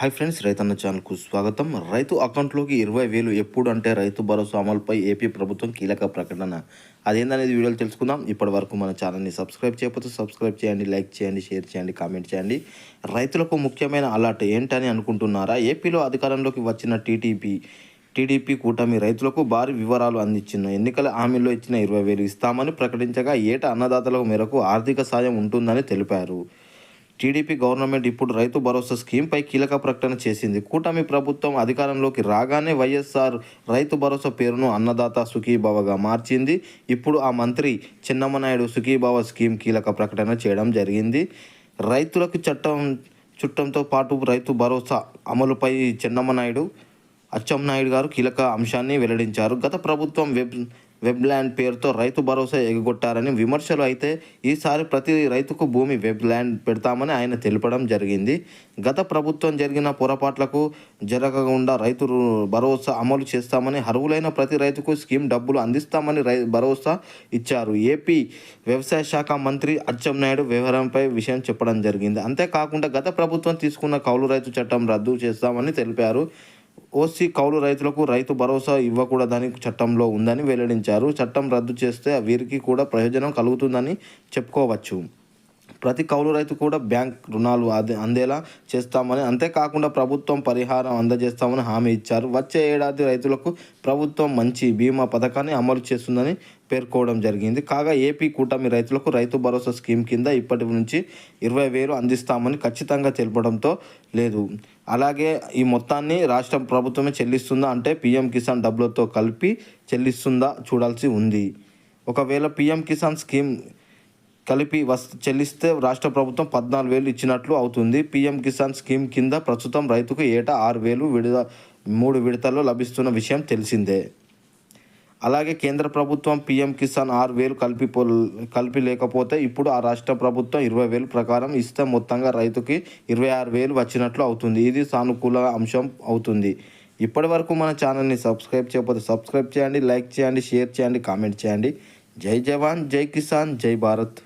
Hi friends రైతన్న ఛానల్కు స్వాగతం. రైతు అకౌంట్లోకి ఇరవై వేలు ఎప్పుడు అంటే రైతు భరోసా అమలుపై ఏపీ ప్రభుత్వం కీలక ప్రకటన. అదేందనేది వీడియోలు తెలుసుకుందాం. ఇప్పటి వరకు మన ఛానల్ని సబ్స్క్రైబ్ చేయకపోతే సబ్స్క్రైబ్ చేయండి లైక్ చేయండి షేర్ చేయండి కామెంట్ చేయండి. రైతులకు ముఖ్యమైన అలర్ట్ ఏంటని అనుకుంటున్నారా? ఏపీలో అధికారంలోకి వచ్చిన టీటీపీ టీడీపీ కూటమి రైతులకు భారీ వివరాలు అందించిన ఎన్నికల హామీలో ఇచ్చిన ఇరవై వేలు ఇస్తామని ప్రకటించగా ఏటా అన్నదాతల మేరకు ఆర్థిక సాయం ఉంటుందని తెలిపారు. టీడీపీ గవర్నమెంట్ ఇప్పుడు రైతు భరోసా స్కీమ్పై కీలక ప్రకటన చేసింది. కూటమి ప్రభుత్వం అధికారంలోకి రాగానే వైఎస్ఆర్ రైతు భరోసా పేరును అన్నదాత సుఖీభావగా మార్చింది. ఇప్పుడు ఆ మంత్రి చిన్నమ్మనాయుడు సుఖీభావ స్కీమ్ కీలక ప్రకటన చేయడం జరిగింది. రైతులకు చట్టం చుట్టంతో పాటు రైతు భరోసా అమలుపై చెన్నమ్మనాయుడు అచ్చెన్నాయుడు గారు కీలక అంశాన్ని వెల్లడించారు. గత ప్రభుత్వం వెబ్ వెబ్ ల్యాండ్ పేరుతో రైతు భరోసా ఎగగొట్టారని విమర్శలు అయితే ఈసారి ప్రతి రైతుకు భూమి వెబ్ ల్యాండ్ పెడతామని ఆయన తెలపడం జరిగింది. గత ప్రభుత్వం జరిగిన పొరపాట్లకు జరగకుండా రైతు రు- భరోసా అమలు చేస్తామని అర్హులైన ప్రతి రైతుకు స్కీమ్ డబ్బులు అందిస్తామని రై భరోసా ఇచ్చారు. ఏపీ వ్యవసాయ శాఖ మంత్రి అచ్చెన్నాయుడు వ్యవహారంపై విషయం చెప్పడం జరిగింది. అంతేకాకుండా గత ప్రభుత్వం తీసుకున్న కౌలు రైతు చట్టం రద్దు చేస్తామని తెలిపారు. ఓసీ కౌలు రైతులకు రైతు భరోసా ఇవ్వకూడదని చట్టంలో ఉందని వెల్లడించారు. చట్టం రద్దు చేస్తే వీరికి కూడా ప్రయోజనం కలుగుతుందని చెప్పుకోవచ్చు. ప్రతి కౌలు రైతు కూడా బ్యాంక్ రుణాలు అదే అందేలా చేస్తామని అంతేకాకుండా ప్రభుత్వం పరిహారం అందజేస్తామని హామీ ఇచ్చారు. వచ్చే ఏడాది రైతులకు ప్రభుత్వం మంచి బీమా పథకాన్ని అమలు చేస్తుందని పేర్కోవడం జరిగింది. కాగా ఏపీ కూటమి రైతులకు రైతు భరోసా స్కీమ్ కింద ఇప్పటి నుంచి ఇరవై వేలు అందిస్తామని ఖచ్చితంగా తెలపడంతో లేదు. అలాగే ఈ మొత్తాన్ని రాష్ట్ర ప్రభుత్వమే చెల్లిస్తుందా అంటే పీఎం కిసాన్ డబ్బులతో కలిపి చెల్లిస్తుందా చూడాల్సి ఉంది. ఒకవేళ పీఎం కిసాన్ స్కీమ్ కలిపి వస్ చెల్లిస్తే రాష్ట్ర ప్రభుత్వం పద్నాలుగు వేలు ఇచ్చినట్లు అవుతుంది. పీఎం కిసాన్ స్కీమ్ కింద ప్రస్తుతం రైతుకు ఏటా ఆరు వేలు విడుద మూడు విడతల్లో లభిస్తున్న విషయం తెలిసిందే. అలాగే కేంద్ర ప్రభుత్వం పీఎం కిసాన్ ఆరు వేలు కలిపి కలిపి లేకపోతే ఇప్పుడు ఆ రాష్ట్ర ప్రభుత్వం ఇరవై వేలు ప్రకారం ఇస్తే మొత్తంగా రైతుకి ఇరవై ఆరు వేలు వచ్చినట్లు అవుతుంది. ఇది సానుకూల అంశం అవుతుంది. ఇప్పటి వరకు మన ఛానల్ని సబ్స్క్రైబ్ చేయకపోతే సబ్స్క్రైబ్ చేయండి లైక్ చేయండి షేర్ చేయండి కామెంట్ చేయండి. జై జవాన్ జై కిసాన్ జై భారత్.